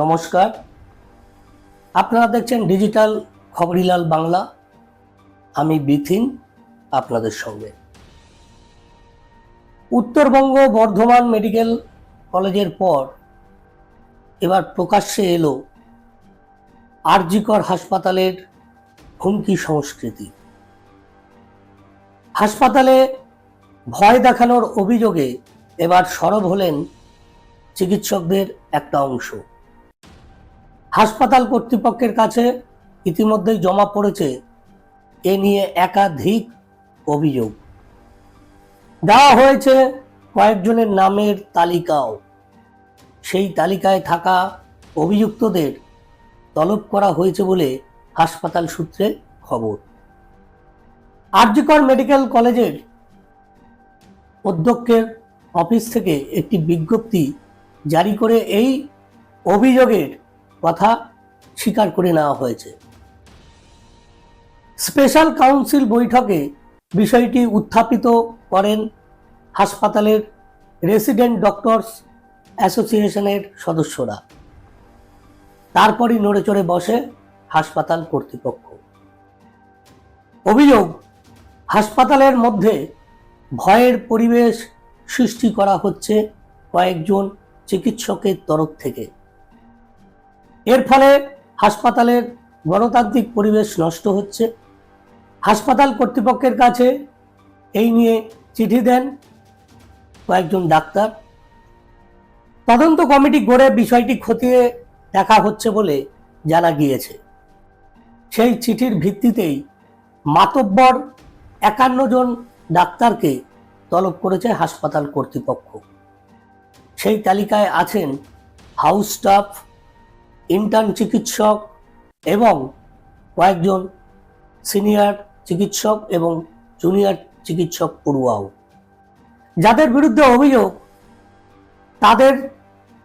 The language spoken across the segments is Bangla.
নমস্কার। আপনারা দেখছেন ডিজিটাল খবরিলাল বাংলা। আমি বিথিন আপনাদের সঙ্গে। উত্তরবঙ্গ বর্ধমান মেডিকেল কলেজের পর এবার প্রকাশ্যে এলো আরজিকর হাসপাতালের হুমকি সংস্কৃতি। হাসপাতালে ভয় দেখানোর অভিযোগে এবার সরব হলেন চিকিৎসকদের একটা অংশ। হাসপাতাল কর্তৃপক্ষের কাছে ইতিমধ্যেই জমা পড়েছে এ নিয়ে একাধিক অভিযোগ। দেওয়া হয়েছে কয়েকজনের নামের তালিকাও। সেই তালিকায় থাকা অভিযুক্তদের তলব করা হয়েছে বলে হাসপাতাল সূত্রে খবর। আরজিকর মেডিকেল কলেজের অধ্যক্ষের অফিস থেকে একটি বিজ্ঞপ্তি জারি করে এই অভিযোগের কথা স্বীকার করে নেওয়া হয়েছে। স্পেশাল কাউন্সিল বৈঠকে বিষয়টি উত্থাপিত করেন হাসপাতালের রেসিডেন্ট ডক্টরস অ্যাসোসিয়েশনের সদস্যরা। তারপরই নড়ে চড়ে বসে হাসপাতাল কর্তৃপক্ষ। অভিযোগ, হাসপাতালের মধ্যে ভয়ের পরিবেশ সৃষ্টি করা হচ্ছে কয়েকজন চিকিৎসকের তরফ থেকে। এর ফলে হাসপাতালের গণতান্ত্রিক পরিবেশ নষ্ট হচ্ছে। হাসপাতাল কর্তৃপক্ষের কাছে এই নিয়ে চিঠি দেন কয়েকজন ডাক্তার। তদন্ত কমিটি গড়ে বিষয়টি খতিয়ে দেখা হচ্ছে বলে জানা গিয়েছে। সেই চিঠির ভিত্তিতেই মাতব্বর একান্ন জন ডাক্তারকে তলব করেছে হাসপাতাল কর্তৃপক্ষ। সেই তালিকায় আছেন হাউস স্টাফ ইন্টার্ন চিকিৎসক এবং কয়েকজন সিনিয়র চিকিৎসক এবং জুনিয়র চিকিৎসক পড়ুয়াও। যাদের বিরুদ্ধে অভিযোগ, তাদের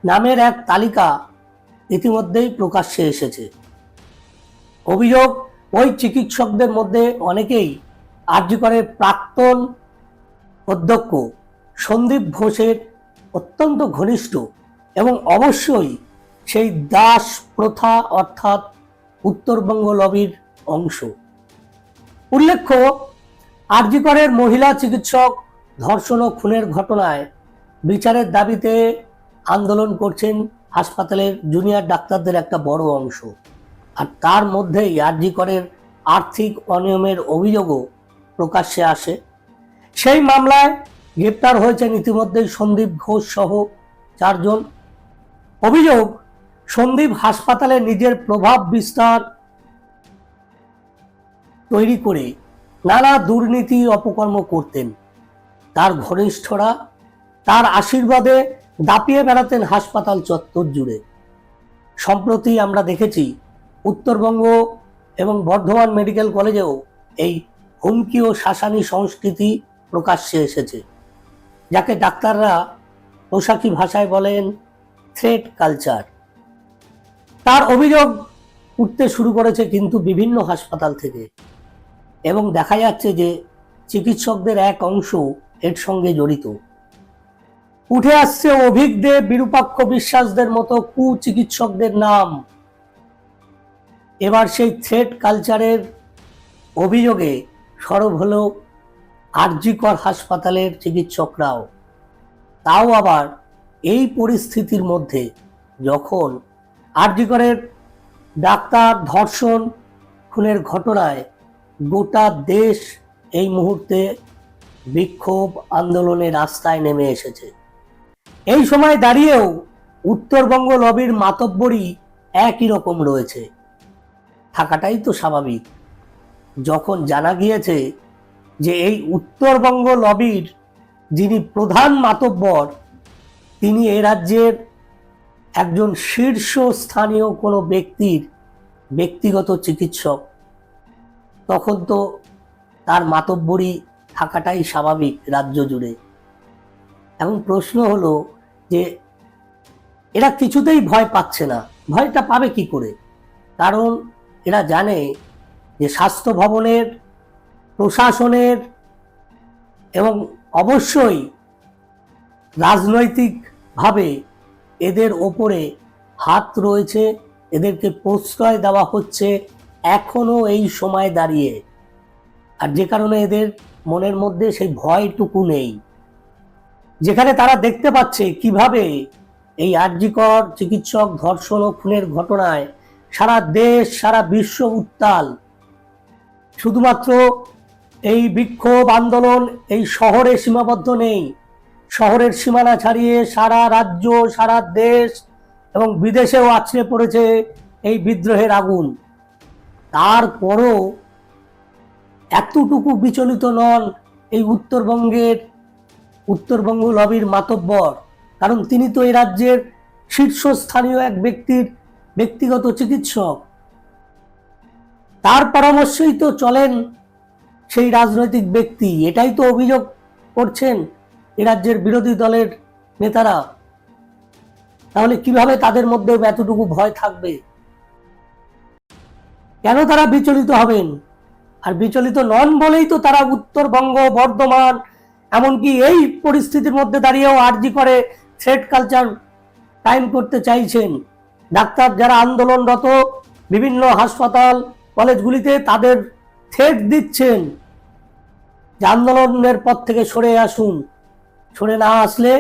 নামের এক তালিকা ইতিমধ্যেই প্রকাশ্যে এসেছে। অভিযোগ, ওই চিকিৎসকদের মধ্যে অনেকেই আর্যকরের প্রাক্তন অধ্যক্ষ সন্দীপ ঘোষের অত্যন্ত ঘনিষ্ঠ এবং অবশ্যই সেই দাস প্রথা অর্থাৎ উত্তরবঙ্গ লবির অংশ। উল্লেখ্য, আরজিকরের মহিলা চিকিৎসক ধর্ষণ ও খুনের ঘটনায় বিচারের দাবিতে আন্দোলন করছেন হাসপাতালের জুনিয়র ডাক্তারদের একটা বড় অংশ। আর তার মধ্যেই আরজিকরের আর্থিক অনিয়মের অভিযোগও প্রকাশ্যে আসে। সেই মামলায় গ্রেপ্তার হয়েছেন ইতিমধ্যেই সন্দীপ ঘোষ সহ চারজন। অভিযোগ সন্দীপ হাসপাতালে নিজের প্রভাব বিস্তার তৈরি করে নানা দুর্নীতি অপকর্ম করতেন। তার ঘনিষ্ঠরা তার আশীর্বাদে দাপিয়ে বেড়াতেন হাসপাতাল চত্বর জুড়ে। সম্প্রতি আমরা দেখেছি উত্তরবঙ্গ এবং বর্ধমান মেডিকেল কলেজেও এই হুমকি ও শাসানি সংস্কৃতি প্রকাশ্যে এসেছে, যাকে ডাক্তাররা পোশাকি ভাষায় বলেন থ্রেট কালচার তার অভিযোগ উঠতে শুরু করেছে কিন্তু বিভিন্ন হাসপাতাল থেকে। এবং দেখা যাচ্ছে যে চিকিৎসকদের এক অংশ এর সঙ্গে জড়িত। উঠে আসছে অভিজ্ঞদের বিরূপাক্ষ বিশ্বাসদের মতো কুচিকিৎসকদের নাম। এবার সেই থ্রেড কালচারের অভিযোগে সরব হলো আরজিকর হাসপাতালের চিকিৎসকরাও। তাও আবার এই পরিস্থিতির মধ্যে যখন আরজিকরের ডাক্তার ধর্ষণ খুনের ঘটনায় গোটা দেশ এই মুহূর্তে বিক্ষোভ আন্দোলনের রাস্তায় নেমে এসেছে। এই সময় দাঁড়িয়েও উত্তরবঙ্গ লবির মাতব্বরই একই রকম রয়েছে। থাকাটাই তো স্বাভাবিক। যখন জানা গিয়েছে যে এই উত্তরবঙ্গ লবির যিনি প্রধান মাতব্বর, তিনি এ রাজ্যের একজন শীর্ষ স্থানীয় কোনো ব্যক্তির ব্যক্তিগত চিকিৎসক, তখন তো তার মাতব্বরী থাকাটাই স্বাভাবিক রাজ্য জুড়ে। এখন প্রশ্ন হলো যে, এরা কিছুতেই ভয় পাচ্ছে না। ভয়টা পাবে কি করে? কারণ এরা জানে যে স্বাস্থ্য ভবনের, প্রশাসনের এবং অবশ্যই রাজনৈতিকভাবে এদের ওপরে হাত রয়েছে, এদেরকে প্রশ্রয় দেওয়া হচ্ছে এখনও এই সময় দাঁড়িয়ে। আর যে কারণে এদের মনের মধ্যে সেই ভয়টুকু নেই। যেখানে তারা দেখতে পাচ্ছে কীভাবে এই আর্যিকর চিকিৎসক ধর্ষণ ও খুনের ঘটনায় সারা দেশ, সারা বিশ্ব উত্তাল। শুধুমাত্র এই বিক্ষোভ আন্দোলন এই শহরে সীমাবদ্ধ নেই শহরের সীমানা ছাড়িয়ে সারা রাজ্য, সারা দেশ এবং বিদেশেও আছড়ে পড়েছে এই বিদ্রোহের আগুন। তারপরও এতটুকু বিচলিত নন এই উত্তরবঙ্গের, উত্তরবঙ্গ লবির মাতব্বর। কারণ তিনি তো এই রাজ্যের শীর্ষস্থানীয় এক ব্যক্তির ব্যক্তিগত চিকিৎসক। তার পরামর্শেই তো চলেন সেই রাজনৈতিক ব্যক্তি। এটাই তো অভিযোগ করছেন এ রাজ্যের বিরোধী দলের নেতারা, তাহলে কীভাবে তাদের মধ্যে এতটুকু ভয় থাকবে? কেন তারা বিচলিত হবেন? আর বিচলিত নন বলেই তো তারা উত্তরবঙ্গ, বর্ধমান, এমনকি এই পরিস্থিতির মধ্যে দাঁড়িয়েও আর্জি করে থ্রেড কালচার টাইম করতে চাইছেন। ডাক্তার যারা আন্দোলনরত বিভিন্ন হাসপাতাল, কলেজগুলিতে তাদের থ্রেড দিচ্ছেন। যে আন্দোলনের পথ থেকে সরে আসুন। সরে না আসলে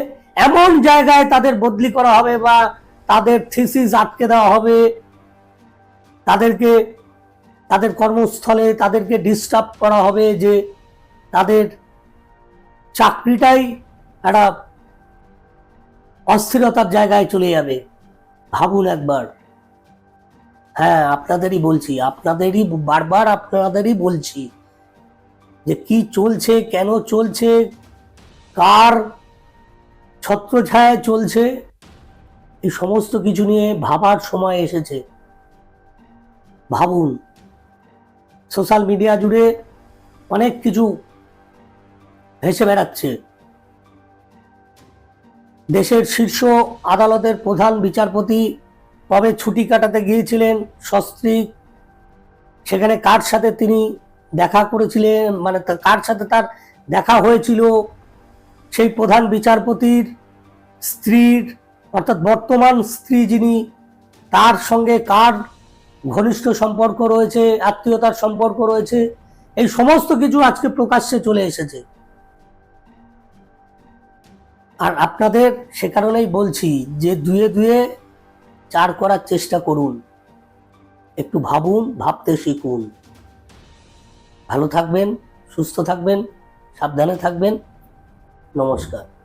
এমন জায়গায় তাদের বদলি করা হবে বা তাদের থিসিস আটকে দেওয়া হবে। তাদেরকে, তাদের কর্মস্থলে তাদেরকে ডিস্টার্ব করা হবে যে তাদের চাকরিটাই একটা অস্থিরতার জায়গায় চলে যাবে। ভাবুন একবার। হ্যাঁ আপনাদেরই বলছি, আপনাদেরই বারবার আপনাদেরই বলছি যে কি চলছে, কেন চলছে কার ছত্রছায়ায় চলছে? এই সমস্ত কিছু নিয়ে ভাবার সময় এসেছে। ভাবুন, সোশ্যাল মিডিয়া জুড়ে অনেক কিছু ভেসে বেড়াচ্ছে। দেশের শীর্ষ আদালতের প্রধান বিচারপতি কবে ছুটি কাটাতে গিয়েছিলেন সস্ত্রীক সেখানে কার সাথে তিনি দেখা করেছিলেন? মানে কার সাথে তার দেখা হয়েছিল? সেই প্রধান বিচারপতির স্ত্রীর, অর্থাৎ বর্তমান স্ত্রী যিনি, তার সঙ্গে কার ঘনিষ্ঠ সম্পর্ক রয়েছে, আত্মীয়তার সম্পর্ক রয়েছে, এই সমস্ত কিছু আজকে প্রকাশ্যে চলে এসেছে। আর আপনাদের সে কারণেই বলছি যে দুয়ে দুয়ে চার করার চেষ্টা করুন। একটু ভাবুন, ভাবতে শিখুন। ভালো থাকবেন, সুস্থ থাকবেন, সাবধানে থাকবেন। নমস্কার।